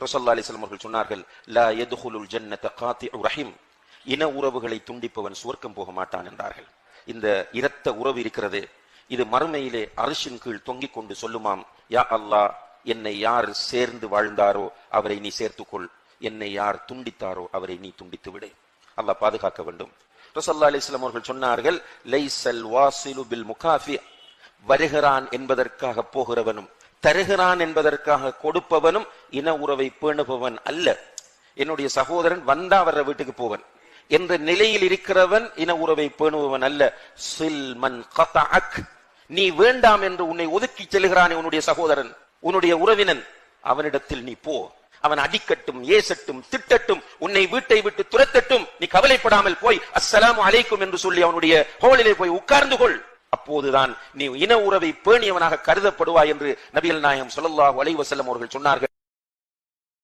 ரசல்லா அலிஸ்லம் அவர்கள் சொன்னார்கள் லா எதுகுலுல் ஜன்னத காத்தி ரஹீம். இன உறவுகளை துண்டிப்பவன் சுவர்க்கம் போக மாட்டான் என்றார்கள். இந்த இரத்த உறவு இருக்கிறது. இது மறுமையிலே அரிசின் கீழ் தொங்கிக் கொண்டு சொல்லுமாம் யா அல்லாஹ் என்னை யார் சேர்ந்து வாழ்ந்தாரோ அவரை நீ சேர்த்துக்கொள். என்னை யார் துண்டித்தாரோ அவரை நீ துண்டித்து விடு. அல்லாஹ் பாதுகாக்க வேண்டும். ரசல்லா அலிஸ்லாம் அவர்கள் சொன்னார்கள் லைசல் வாசிலு பில் முகாஃபி. வருகிறான் என்பதற்காக போகிறவனும் தருகிறான் என்பதற்காக கொடுப்பவனும் இன உறவை பேணுபவன் அல்ல. என்னுடைய சகோதரன் வந்தா வர்ற வீட்டுக்கு போவன். என்ற நிலையில் இருக்கிறவன் இன உறவை பேணுபவன் அல்ல. சில்மன் நீ வேண்டாம் என்று உன்னை ஒதுக்கி செல்கிறானே உன்னுடைய சகோதரன் உன்னுடைய உறவினன். அவனிடத்தில் நீ போ. அவன் அடிக்கட்டும் ஏசட்டும் திட்டட்டும் உன்னை வீட்டை விட்டு துரத்தட்டும். நீ கவலைப்படாமல் போய் அஸ்ஸலாமு அலைக்கும் என்று சொல்லி அவனுடைய ஹோலிலே போய் உட்கார்ந்து கொள். அப்போதுதான் நீ இன உறவை பேணியவனாக கருதப்படுவாய் என்று நபிகள் நாயம் ஸல்லல்லாஹு வலைவசல்லம் அவர்கள் சொன்னார்கள்.